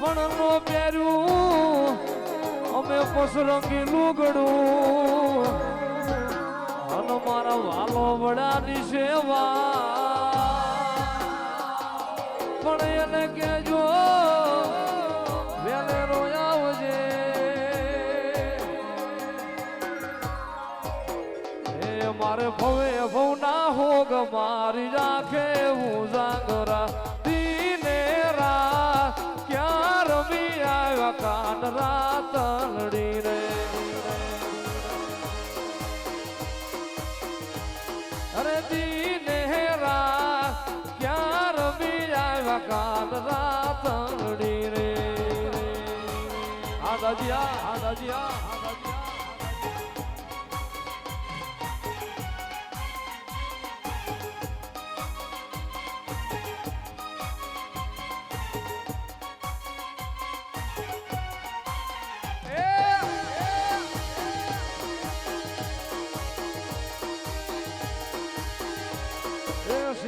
પણ નો પહેર્યું અમે પસરંગી લુગડું. અને મારા વાલો વડાની સેવા. પણ એને કેજો મારે ભવે ભવના હોગ મારી રાખે હું જાગરા દીને રા ક્યાં રમી આવ્યા કાન રાત લડી રે. અરે દીને રા ક્યાં રમી આવ્યા કાન રાત લડી રે. હા દાદિયા હા દાદિયા હા દાદિયા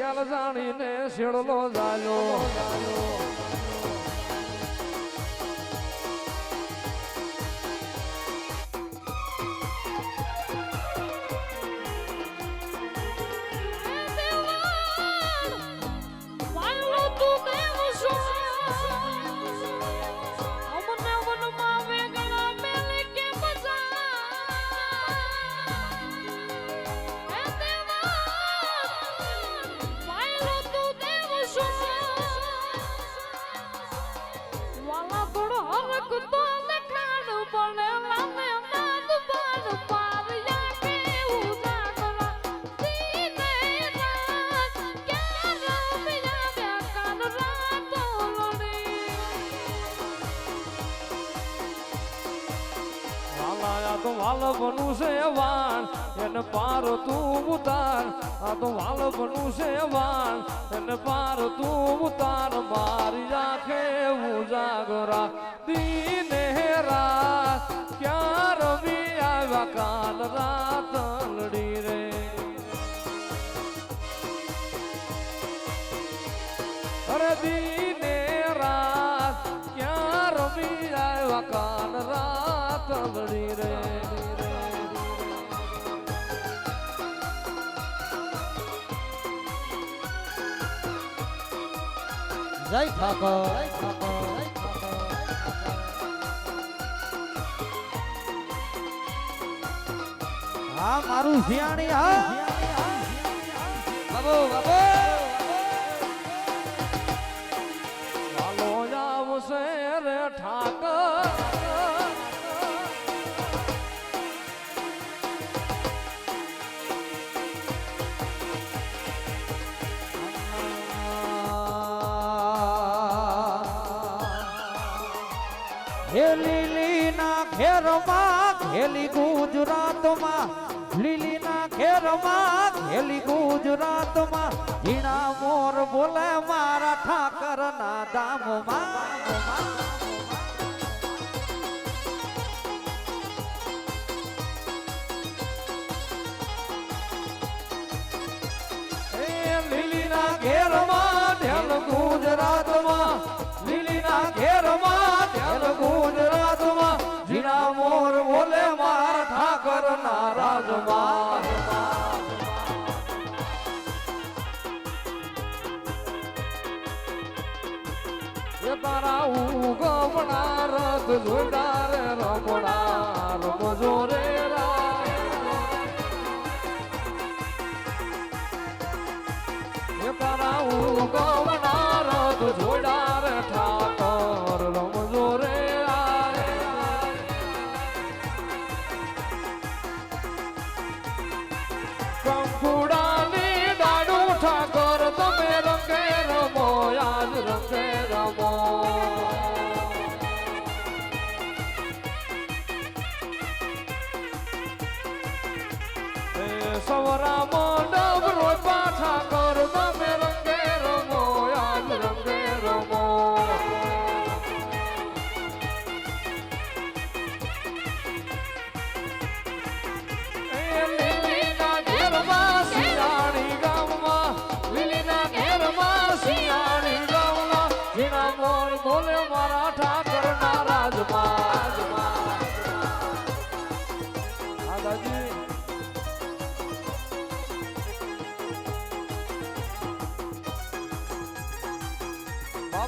શ્યાલ જાણીને શેડલો જાયો. તો વાલ બનું છે વાણ એને પાર તું ઉતાર. આ તો વાલ બનું છે વાણ એને પાર તું ઉતાર. મારી રાખે હું જાગરા દીને રા ક્યાં રમી જય ઠાકોર. હા મારું શિયાણી હા. બાબો બાબુ. હે લીલીના ઘેરમાં ઘેલી ગુજરાતમાં. બોલે મારા ઠાકરના દામમાં લીલીના ઘેરમાં ગુજરાતમાં ઝીણા મોર બોલે માર, ઠાકર ના રાજમાં તારા ઉગમણા રથ જોડાર રમણા રમજો રે તારા ઉગમણા સવરા મોડવ રોજ પાછા કરો તમે રંગે રમો યાદ રંગે રમો લીલીના ઘેરમાં સિયાણી મારા ઠાકરના રાજમાં. દાદાજી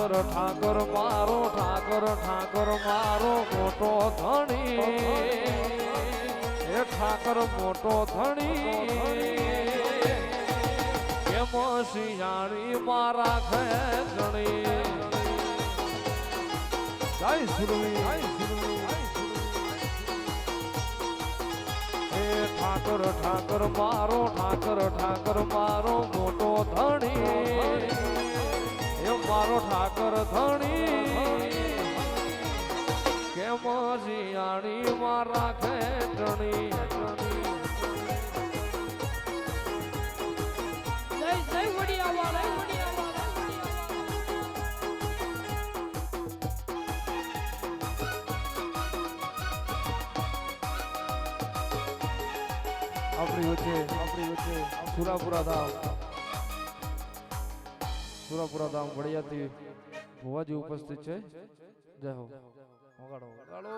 ઠાકોર ઠાકોર એ ઠાકર ઠાકર મારો ઠાકર ઠાકર મારો મોટો ધણી એ ઠાકર મોટો ધણી કેમ શિયાળી મારા ખેંચણી જય સુરવી એ ઠાકર ઠાકર મારો ઠાકર ઠાકર મારો મોટો ધણી એ મારો ઠાકર ધણી કેમ શિયાળી મારા ખેંચણી જય જય વડિયાવાળા વડિયાવાળા આપણી વચ્ચે આપણી વચ્ચે સુરાપુરા ધામ સુરાપુરા ધામ વડિયાથી ભુવાજી ઉપસ્થિત છે. જય હો. વગાડો. વગાડો.